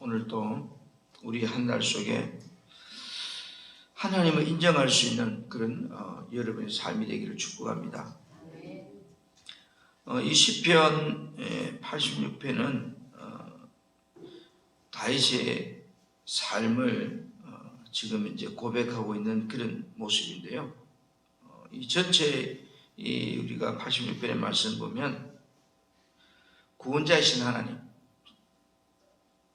오늘도 우리 한 달 속에 하나님을 인정할 수 있는 그런 어, 여러분의 삶이 되기를 축복합니다. 어, 이 시편 86편은 어, 다윗의 삶을 어, 지금 이제 고백하고 있는 그런 모습인데요. 어, 이 전체 이 우리가 86편의 말씀 보면 구원자이신 하나님, 그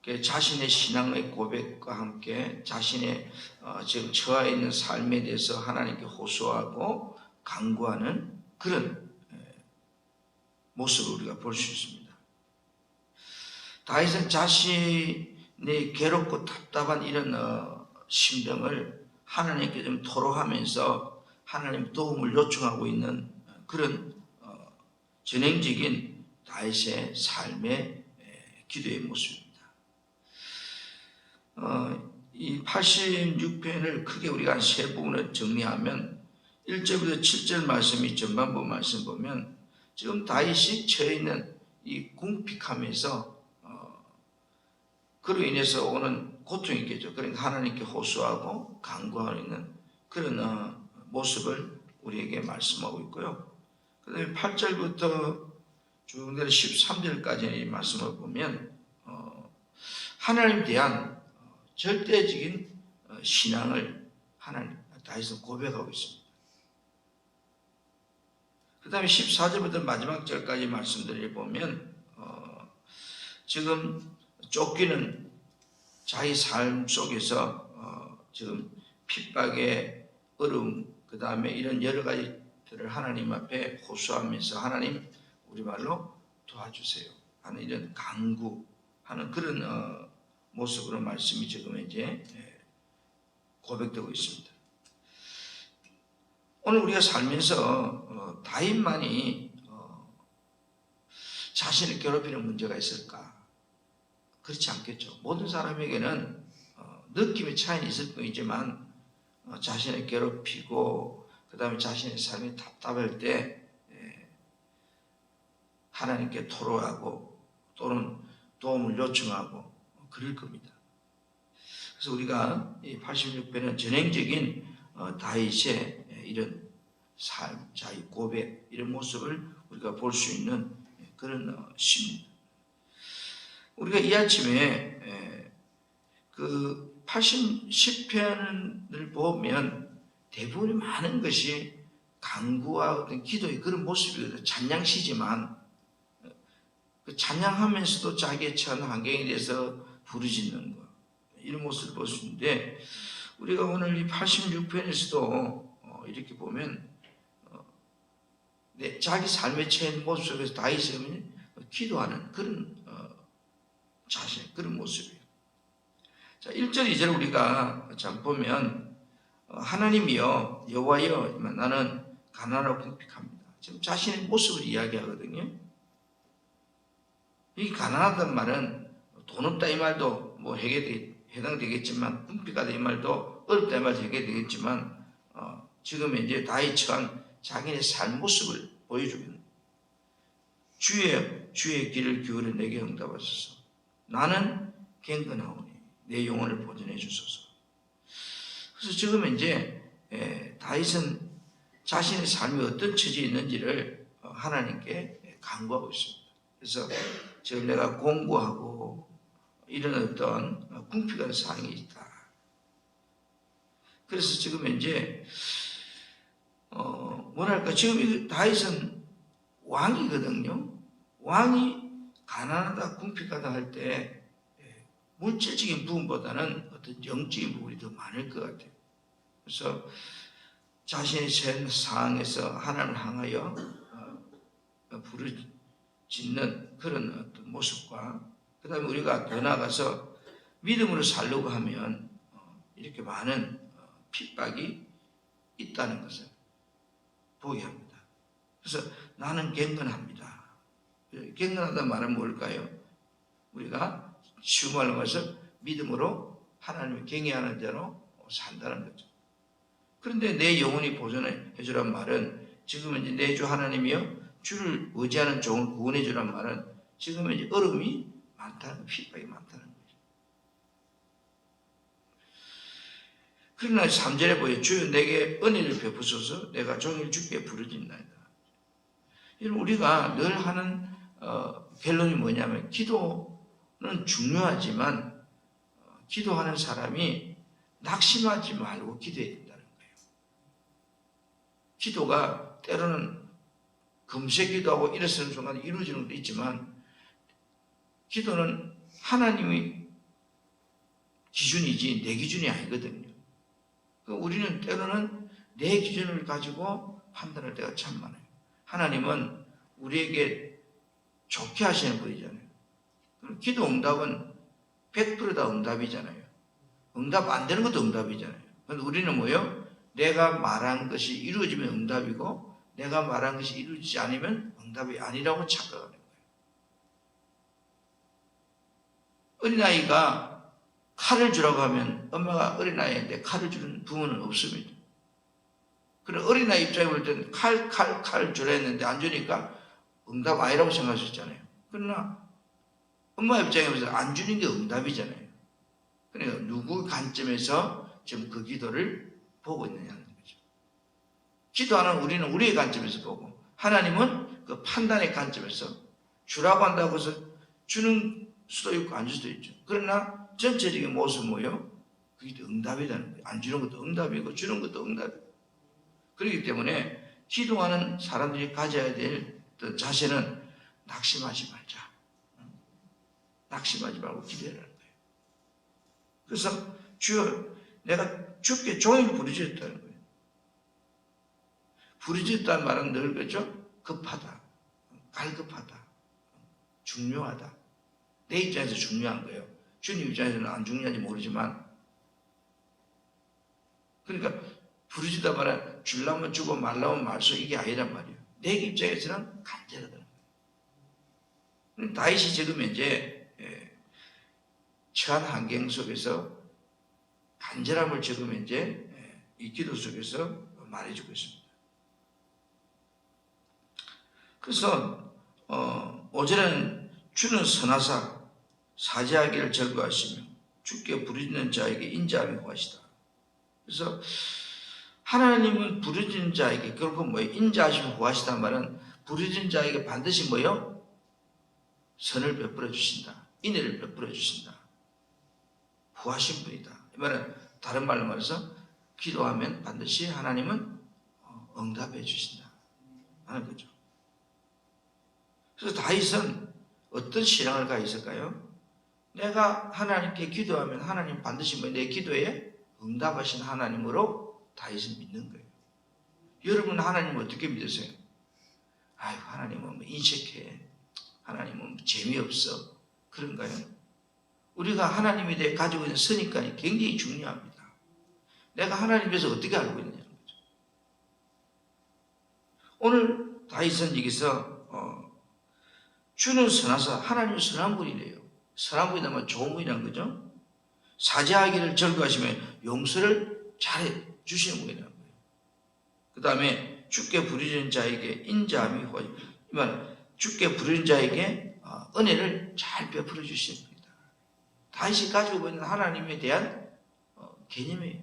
자신의 신앙의 고백과 함께 자신의 어, 지금 처해 있는 삶에 대해서 하나님께 호소하고 강구하는 그런 에, 모습을 우리가 볼 수 있습니다. 다윗은 자신의 괴롭고 답답한 이런 어, 심정을 하나님께 좀 토로하면서 하나님 도움을 요청하고 있는 그런 어, 전형적인 다윗의 삶의 에, 기도의 모습입니다. 어, 이 86편을 크게 우리가 한세 부분을 정리하면 1절부터 7절 말씀이 전반부 말씀 보면 지금 다윗이 처해 있는 이 궁핍함에서 어, 그로 인해서 오는 고통이 있겠죠. 그러니까 하나님께 호소하고 강구하는 그런 어, 모습을 우리에게 말씀하고 있고요. 그 다음에 8절부터 쭉 내려 13절까지 이 말씀을 보면 어, 하나님 대한 절대적인 어, 신앙을 하나님 다해서 고백하고 있습니다. 그 다음에 14절부터 마지막 절까지 말씀들을 보면 어, 지금 쫓기는 자기 삶 속에서 어, 지금 핍박의 어려움 그 다음에 이런 여러 가지들을 하나님 앞에 호소하면서 하나님 우리말로 도와주세요 하는 이런 강구하는 그런 어, 모습으로 말씀이 지금 이제 예, 고백되고 있습니다. 오늘 우리가 살면서 어, 다인만이 어, 자신을 괴롭히는 문제가 있을까? 그렇지 않겠죠. 모든 사람에게는 어, 느낌의 차이는 있을 뿐이지만 어, 자신을 괴롭히고 그 다음에 자신의 삶이 답답할 때 예, 하나님께 토로하고 또는 도움을 요청하고 그럴 겁니다. 그래서 우리가 이 86편은 전형적인 어, 다윗의 이런 삶, 자기 고백 이런 모습을 우리가 볼 수 있는 그런 어, 시입니다. 우리가 이 아침에 에, 그 80, 10편을 보면 대부분이 많은 것이 강구와 어떤 기도의 그런 모습이거든요. 찬양시지만 그 찬양하면서도 자기의 처한 환경에 대해서 부르짖는 것 이런 모습을 있는데 우리가 오늘 이 86편에서도 어, 이렇게 보면 어, 내 자기 삶의 처한 모습 속에서 다윗이 기도하는 그런 어, 자신 그런 모습이에요. 자 1절 2절 우리가 잘 보면 어, 하나님이여 여호와여 나는 가난하고 궁핍합니다. 지금 자신의 모습을 이야기하거든요. 이 가난하다는 말은 돈 없다 이 말도 뭐 해결되, 해당되겠지만 궁핍하다 이 말도 어렵다 이 말도 해결되겠지만 어, 지금 이제 다이 처한 자기의 삶 모습을 보여주는 주의 주의 길을 기울여 내게 응답하소서. 나는 갱근하오니 내 영혼을 보존해 주소서. 그래서 지금 이제 에, 다윗은 자신의 삶이 어떤 처지에 있는지를 어, 하나님께 간구하고 있습니다. 그래서 지금 내가 공부하고 이런 어떤 궁핍한 상황이 있다. 그래서 지금 이제 어 뭐랄까 지금 이 다윗은 왕이거든요. 왕이 가난하다 궁핍하다 할 때 물질적인 부분보다는 어떤 영적인 부분이 더 많을 것 같아요. 그래서 자신의 전 상황에서 하나님을 향하여 어, 부르짖는 그런 어떤 모습과 그 다음에 우리가 더 나아가서 믿음으로 살려고 하면 어, 이렇게 많은 어, 핍박이 있다는 것을 보게 합니다. 그래서 나는 경건합니다. 경건하다는 말은 뭘까요? 우리가 쉬운 말로 해서 믿음으로 하나님을 경외하는 자로 산다는 거죠. 그런데 내 영혼이 보존해 주란 말은 지금 이제 내 주 하나님이요 주를 의지하는 종을 구원해 주란 말은 지금 이제 어려움이 많다는 핍박이 많다는 거죠. 그러나 3절에 보여 주여 내게 은혜를 베푸소서 내가 종일 죽게 부르짖나이다. 이런 우리가 늘 하는 어, 결론이 뭐냐면 기도는 중요하지만 어, 기도하는 사람이 낙심하지 말고 기도해야 된다는 거예요. 기도가 때로는 금세 기도하고 일어서는 순간 이루어지는 것도 있지만 기도는 하나님의 기준이지 내 기준이 아니거든요. 그 우리는 때로는 내 기준을 가지고 판단할 때가 참 많아요. 하나님은 우리에게 좋게 하시는 분이잖아요. 그럼 기도 응답은 100%다 응답이잖아요. 응답 안 되는 것도 응답이잖아요. 근데 우리는 뭐요? 내가 말한 것이 이루어지면 응답이고 내가 말한 것이 이루어지지 않으면 응답이 아니라고 착각하는 거예요. 어린아이가 칼을 주라고 하면 엄마가 어린아이인데 칼을 주는 부모는 없습니다. 그럼 어린아이 입장에 볼 때는 칼, 칼, 칼 주라 했는데 안 주니까 응답 아니라고 생각하셨잖아요. 그러나 엄마 입장에 보서 안 주는 게 응답이잖아요. 그러니까 누구 관점에서 지금 그 기도를 보고 있느냐는 거죠. 기도하는 우리는 우리의 관점에서 보고 하나님은 그 판단의 관점에서 주라고 한다고 해서 주는 수도 있고 안 줄 수도 있죠. 그러나 전체적인 모습 뭐요? 그게 응답이라는 거예요. 안 주는 것도 응답이고 주는 것도 응답이고. 그렇기 때문에 기도하는 사람들이 가져야 될 자세는 낙심하지 말자. 낙심하지 말고 기도하라는 거예요. 그래서 주여 내가 주께 종일 부르짖었다는 거예요. 부르짖었다는 말은 늘 그죠? 급하다. 갈급하다. 중요하다. 내 입장에서 중요한 거예요. 주님 입장에서는 안 중요한지 모르지만 그러니까 부르짖다 말은 줄라면 주고 말라면 말수 이게 아니란 말이에요. 내 입장에서는 간절하다는 거예요. 다윗이 지금 이제 예, 처한 환경 속에서 간절함을 지금 이제 예, 이 기도 속에서 말해주고 있습니다. 그래서 어, 오전에는 주는 선하사 사죄하기를 절거하시며 주께 부르짖는 자에게 인자함이 구하시다. 그래서 하나님은 부르짖는 자에게 결국 뭐예요? 인자하시면 구하시단 말은 부르짖는 자에게 반드시 뭐요? 선을 베풀어 주신다. 인애를 베풀어 주신다. 구하신 분이다. 이 말은 다른 말로 말해서 기도하면 반드시 하나님은 어, 응답해 주신다. 하는 거죠. 그래서 다윗은 어떤 신앙을 가 있을까요? 내가 하나님께 기도하면 하나님 반드시 뭐내 기도에 응답하신 하나님으로 다윗은 믿는 거예요. 여러분 하나님 어떻게 믿으세요? 아유 하나님은 뭐 인색해. 하나님은 뭐 재미없어. 그런가요? 우리가 하나님에 대해 가지고 있는 선입관이 굉장히 중요합니다. 내가 하나님에서 어떻게 알고 있느냐는 거죠. 오늘 다윗은 여기서 어, 주는 선하사 하나님 선한 분이래요. 선한 분이라면 좋은 분이란 거죠. 사죄하기를 절거하시면 용서를 잘해 주시는 분이라는 거예요. 그 다음에 주께 부르짖는 자에게 인자함이 호이 말 주께 부르짖는 자에게 어, 은혜를 잘 베풀어 주시는 분이다. 다윗이 가지고 있는 하나님에 대한 어, 개념이에요.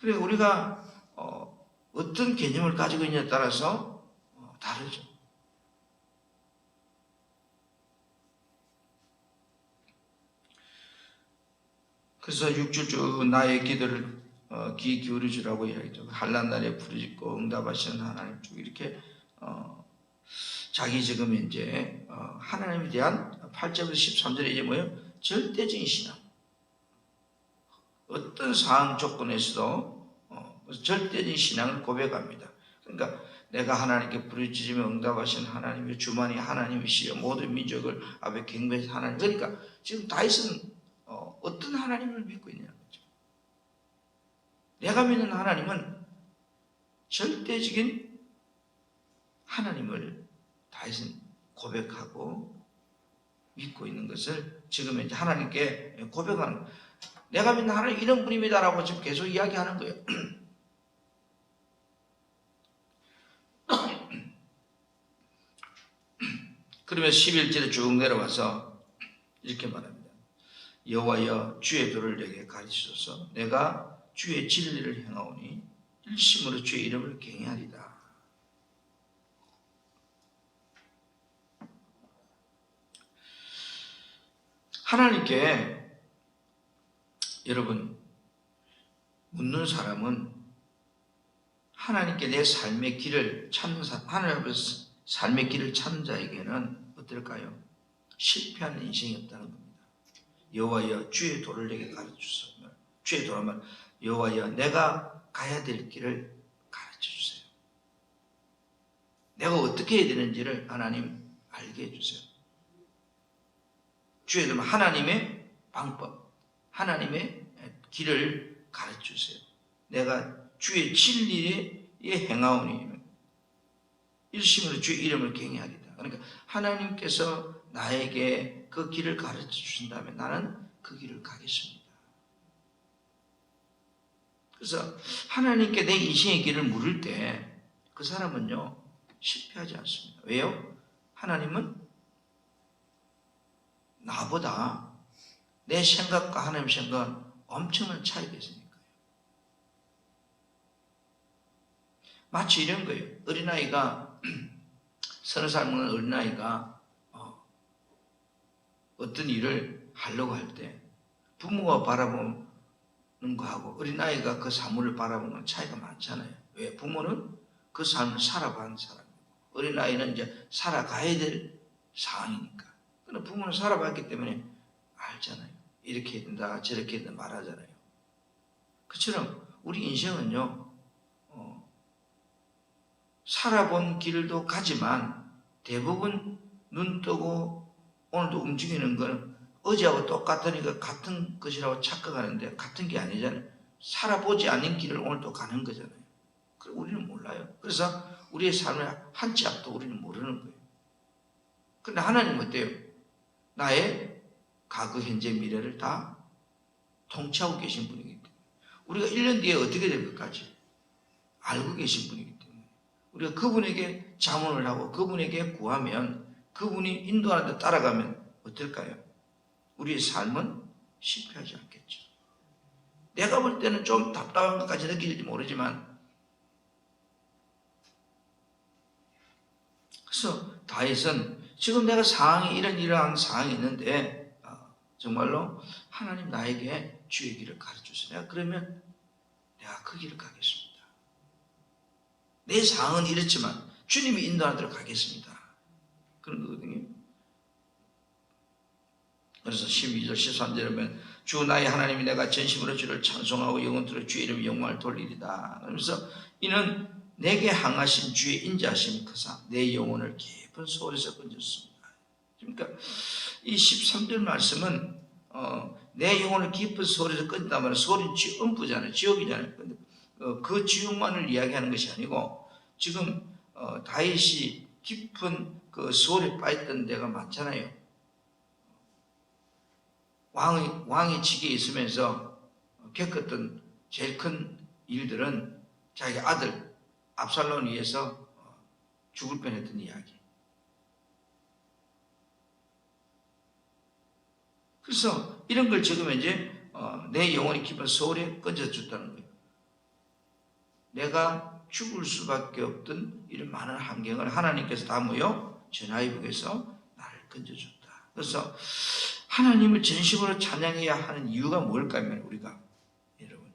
그래 우리가 어, 어떤 개념을 가지고 있냐에 따라서 어, 다르죠. 그래서 육주주 나의 기도를 어, 귀 기울여 주라고 이야기죠. 한란 날에 부르짖고 응답하시는 하나님 쭉 이렇게 어, 자기 지금 이제 어, 하나님에 대한 8절에서 13절에 이제 뭐예요? 절대적인 신앙. 어떤 상황 조건에서도 어, 절대적인 신앙을 고백합니다. 그러니까 내가 하나님께 부르짖으며 응답하신 하나님의 주만이 하나님이시여 모든 민족을 앞에 경배하신 하나님. 그러니까 지금 다윗은 어, 어떤 하나님을 믿고 있냐는 거죠. 내가 믿는 하나님은 절대적인 하나님을 다윗은 고백하고 믿고 있는 것을 지금 이제 하나님께 고백하는 내가 믿는 하나님 이런 분입니다라고 지금 계속 이야기하는 거예요. 그러면 11절에 쭉 내려와서 이렇게 말합니다. 여호와여 주의 도를 내게 가르치소서 내가 주의 진리를 행하오니 일심으로 주의 이름을 경외하리다. 하나님께 여러분 묻는 사람은 하나님께 내 삶의 길을 찾는 사람, 하나님 앞에서 삶의 길을 찾는 자에게는 어떨까요? 실패하는 인생이 없다는 겁니다. 여호와여 주의 도를 내게 가르쳐 주소서. 주의 도라면 여호와여 내가 가야 될 길을 가르쳐 주세요. 내가 어떻게 해야 되는지를 하나님 알게 해 주세요. 주의 도면 하나님의 방법, 하나님의 길을 가르쳐 주세요. 내가 주의 진리에 행하오니 일심으로 주의 이름을 경외하리다. 그러니까 하나님께서 나에게 그 길을 가르쳐 주신다면 나는 그 길을 가겠습니다. 그래서 하나님께 내 인생의 길을 물을 때 그 사람은요 실패하지 않습니다. 왜요? 하나님은 나보다 내 생각과 하나님 생각은 엄청난 차이가 있으니까요. 마치 이런 거예요. 어린아이가 서너 살 먹는 어린아이가 어, 어떤 일을 하려고 할 때 부모가 바라보는 거하고 어린아이가 그 사물을 바라보는 건 차이가 많잖아요. 왜? 부모는 그 삶을 살아가는 사람이고 어린아이는 이제 살아가야 될 상황이니까. 그러나 부모는 살아봤기 때문에 알잖아요. 이렇게 된다, 저렇게 된다 말하잖아요. 그처럼 우리 인생은요, 어, 살아본 길도 가지만 대부분 눈 뜨고 오늘도 움직이는 건 어제하고 똑같으니까 같은 것이라고 착각하는데 같은 게 아니잖아요. 살아보지 않은 길을 오늘도 가는 거잖아요. 그리고 우리는 몰라요. 그래서 우리의 삶의 한 치 앞도 우리는 모르는 거예요. 근데 하나님은 어때요? 나의 과거, 현재, 미래를 다 통치하고 계신 분이기 때문에 우리가 1년 뒤에 어떻게 될 것까지 알고 계신 분이기 때문에 우리가 그분에게 자문을 하고 그분에게 구하면 그분이 인도하는 데 따라가면 어떨까요? 우리의 삶은 실패하지 않겠죠. 내가 볼 때는 좀 답답한 것까지 느낄지 모르지만 그래서 다윗은 지금 내가 상황이 이런 이러한 상황이 있는데 어, 정말로 하나님 나에게 주의 길을 가르쳐주세요. 내가 그러면 내가 그 길을 가겠습니다. 내 상황은 이렇지만 주님이 인도하는 대로 가겠습니다. 그런 거거든요. 그래서 12절 13절에 보면 주 나의 하나님이 내가 전심으로 주를 찬송하고 영원토록 주의 이름 영광을 돌리리다. 그러면서 이는 내게 항하신 주의 인자하심이 크사 내 영혼을 깊은 소리에서 건졌습니다. 그러니까 이 13절 말씀은 어, 내 영혼을 깊은 소리에서 말은 소리는 지, 음부잖아요. 지옥이잖아요. 근데 어, 그 지옥만을 이야기하는 것이 아니고 지금 어, 다윗이 깊은 그 소리에 빠졌던 데가 많잖아요. 왕의, 왕의 직에 있으면서 겪었던 제일 큰 일들은 자기 아들 압살롬을 위해서 죽을 뻔했던 이야기. 그래서 이런 걸 적으면 이제 어, 내 영혼이 깊은 소울에 꺼져 줬다는 거예요. 내가 죽을 수밖에 없던 이런 많은 환경을 하나님께서 다 모여 전하이북에서 나를 건져줬다. 그래서 하나님을 진심으로 찬양해야 하는 이유가 뭘까요? 우리가 여러분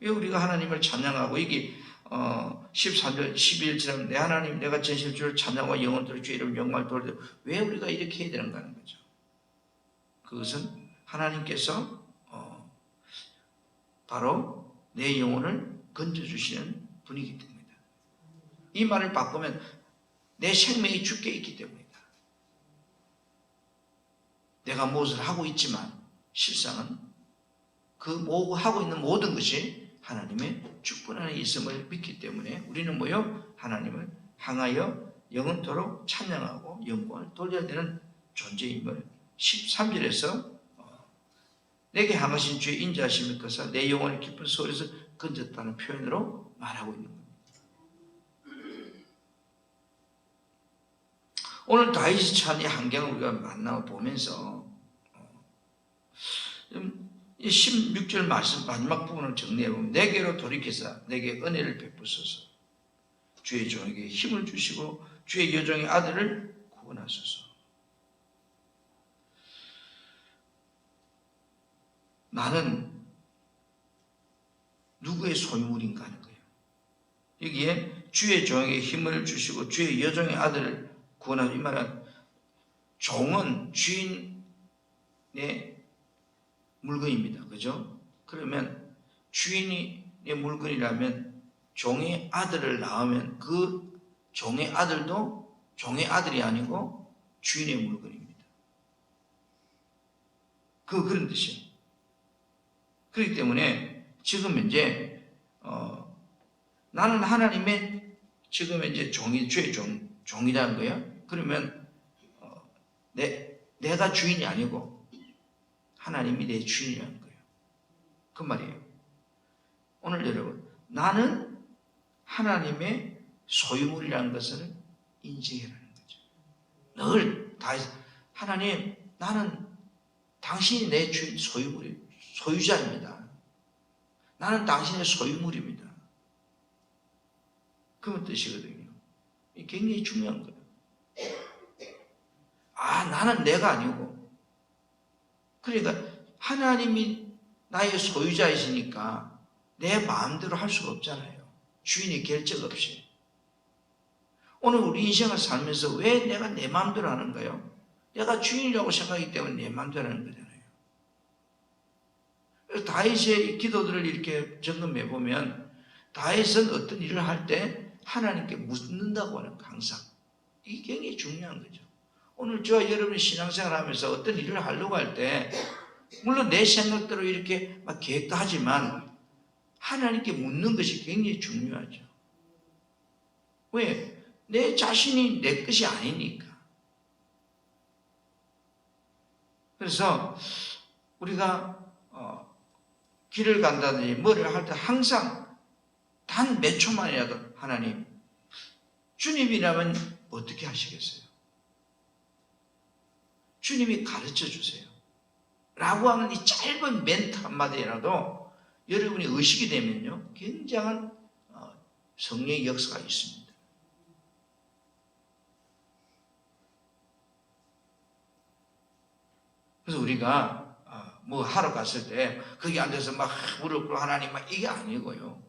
왜 우리가 하나님을 찬양하고 이게 어, 13절 12절처럼 내 하나님 내가 진심으로 찬양하고 영원토록 주의 이름 영광을 돌려 왜 우리가 이렇게 해야 되는가 하는 거죠. 그것은 하나님께서 어, 바로 내 영혼을 건져주시는 분이기 때문이다. 이 말을 바꾸면 내 생명이 죽게 있기 때문이다. 내가 무엇을 하고 있지만 실상은 그 하고 있는 모든 것이 하나님의 축복 안에 있음을 믿기 때문에 우리는 뭐요? 하나님을 향하여 영원토록 찬양하고 영광을 돌려야 되는 존재임을 13절에서 어, 내게 향하신 주의 인자하심을 커서 내 영혼의 깊은 소리에서 건졌다는 표현으로 말하고 있는 겁니다. 오늘 처한 이 환경을 우리가 만나 보면서 어, 이 16절 말씀 마지막 부분을 정리해 보면 내게로 돌이켜서 내게 은혜를 베푸소서. 주의 종에게 힘을 주시고 주의 여종의 아들을 구원하소서. 나는 누구의 소유물인가 하는 거예요. 여기에 주의 종에게 힘을 주시고 주의 여종의 아들을 구원하는 이 말은 종은 주인의 물건입니다. 그죠? 그러면 주인의 물건이라면 종의 아들을 낳으면 그 종의 아들도 종의 아들이 아니고 주인의 물건입니다. 그 그런 뜻이에요. 그렇기 때문에 지금 이제 어, 나는 하나님의 지금 이제 종이 주의 종 종이라는 거예요. 그러면 어, 내 내가 주인이 아니고 하나님이 내 주인이라는 거예요. 그 말이에요. 오늘 여러분 나는 하나님의 소유물이라는 것을 인지해라는 거죠. 늘 다 하나님 나는 당신이 내 주인 소유물이 소유자입니다. 나는 당신의 소유물입니다. 그런 뜻이거든요. 굉장히 중요한 거예요. 아, 나는 내가 아니고. 그러니까 하나님이 나의 소유자이시니까 내 마음대로 할 수가 없잖아요. 주인의 결정 없이. 오늘 우리 인생을 살면서 왜 내가 내 마음대로 하는가요? 내가 주인이라고 생각하기 때문에 내 마음대로 하는 거잖아요. 다윗의 기도들을 이렇게 점검해 보면 다윗은 어떤 일을 할 때 하나님께 묻는다고 하는 거 항상 이게 굉장히 중요한 거죠. 오늘 저와 여러분이 신앙생활 하면서 어떤 일을 하려고 할 때 물론 내 생각대로 이렇게 막 계획도 하지만 하나님께 묻는 것이 굉장히 중요하죠. 왜? 내 자신이 내 것이 아니니까. 그래서 우리가 어, 길을 간다든지 뭐를 할 때 항상 단 몇 초만이라도 하나님 주님이라면 어떻게 하시겠어요? 주님이 가르쳐 주세요. 라고 하는 이 짧은 멘트 한마디라도 여러분이 의식이 되면요. 굉장한 어, 성령의 역사가 있습니다. 그래서 우리가 어, 뭐 하러 갔을 때 거기 앉아서 막 무릎 꿇고 하나님 막 이게 아니고요.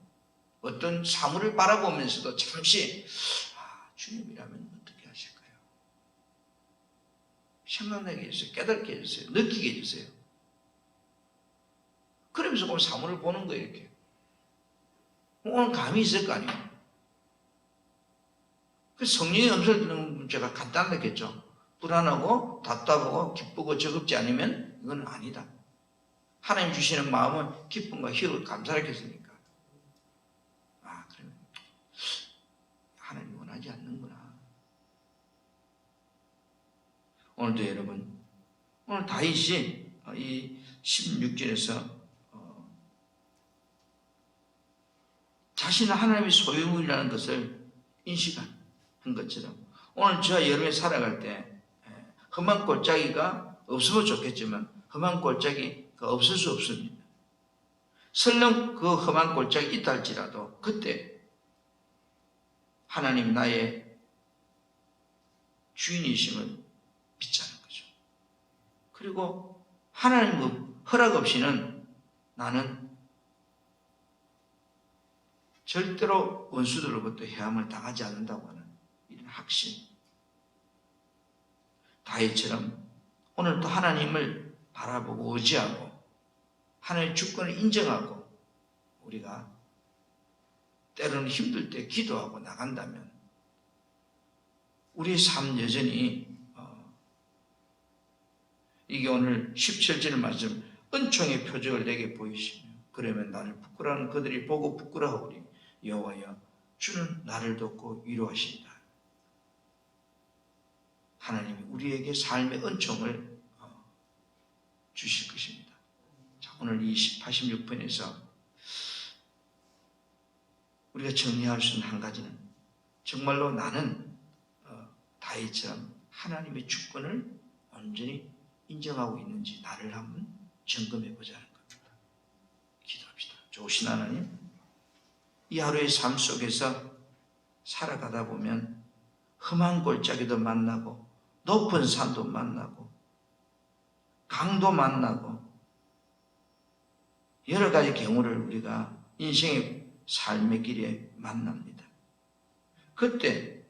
어떤 사물을 바라보면서도 잠시 아, 주님이라면 어떻게 하실까요? 생각나게 해주세요. 깨닫게 해주세요. 느끼게 해주세요. 그러면서 그럼 사물을 보는 거예요, 이렇게. 오늘 감이 있을 거 아니에요. 그 성령의 음성을 듣는 문제가 간단하겠죠. 불안하고 답답하고 기쁘고 적읍지 않으면 이건 아니다. 하나님 주시는 마음은 기쁨과 희락을 감사하겠습니까? 아, 그러면 하나님 원하지 않는구나. 오늘도 여러분, 오늘 다윗이 이 16절에서 어, 자신은 하나님의 소유물이라는 것을 인식한 것처럼 오늘 저와 여러분이 살아갈 때 험한 골짜기가 없으면 좋겠지만 험한 골짜기가 없을 수 없습니다. 설령 그 험한 골짜기 있다 할지라도 그때 하나님 나의 주인이심을 믿자는 거죠. 그리고 하나님 허락 없이는 나는 절대로 원수들로부터 해함을 당하지 않는다고 하는 이런 확신. 다윗처럼 오늘도 하나님을 바라보고 의지하고 하나님의 주권을 인정하고 우리가 때로는 힘들 때 기도하고 나간다면 우리의 삶 여전히 어, 이게 오늘 17절 말씀 은총의 표적을 내게 보이시며 그러면 나를 부끄러워하는 그들이 보고 부끄러워하오리 여호와여 주는 나를 돕고 위로하신다. 하나님이 우리에게 삶의 은총을 어, 주실 것입니다. 자, 오늘 이 86편에서 우리가 정리할 수 있는 한 가지는 정말로 나는 어, 다윗처럼 하나님의 주권을 온전히 인정하고 있는지 나를 한번 점검해 보자는 겁니다. 좋으신 하나님, 이 하루의 삶 속에서 살아가다 보면 험한 골짜기도 만나고 높은 산도 만나고 강도 만나고 여러 가지 경우를 우리가 인생의 삶의 길에 만납니다. 그때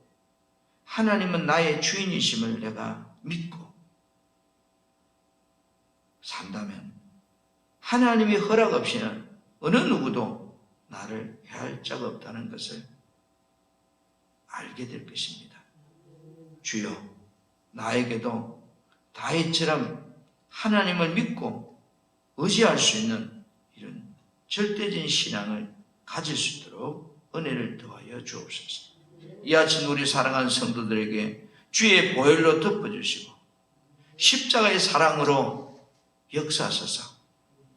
하나님은 나의 주인이심을 내가 믿고 산다면 하나님의 허락 없이는 어느 누구도 나를 해할 자가 없다는 것을 알게 될 것입니다. 주여, 나에게도 다윗처럼 하나님을 믿고 의지할 수 있는 절대적인 신앙을 가질 수 있도록 은혜를 더하여 주옵소서. 이 아침 우리 사랑하는 성도들에게 주의 보혈로 덮어주시고 십자가의 사랑으로 역사하소서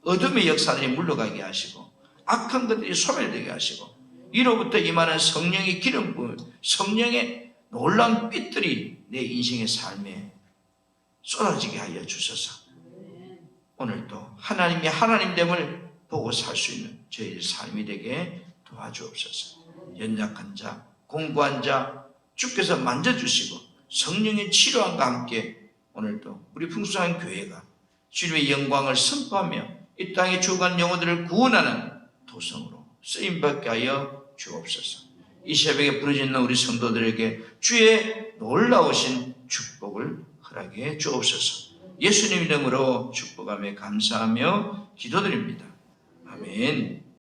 어둠의 역사들이 물러가게 하시고 악한 것들이 소멸되게 하시고 이로부터 임하는 성령의 기름 부음, 성령의 놀라운 빛들이 내 인생의 삶에 쏟아지게 하여 주소서. 오늘도 하나님의 하나님됨을 보고 살 수 있는 저희 삶이 되게 도와주옵소서. 연약한 자, 공부한 자 주께서 만져주시고 성령의 치료함과 함께 오늘도 우리 풍수한 교회가 주님의 영광을 선포하며 이 땅에 죽어간 영혼들을 구원하는 도성으로 쓰임받게 하여 주옵소서. 이 새벽에 부르짖는 우리 성도들에게 주의 놀라우신 축복을 허락해 주옵소서. 예수님 이름으로 축복하며 감사하며 기도드립니다. 아멘.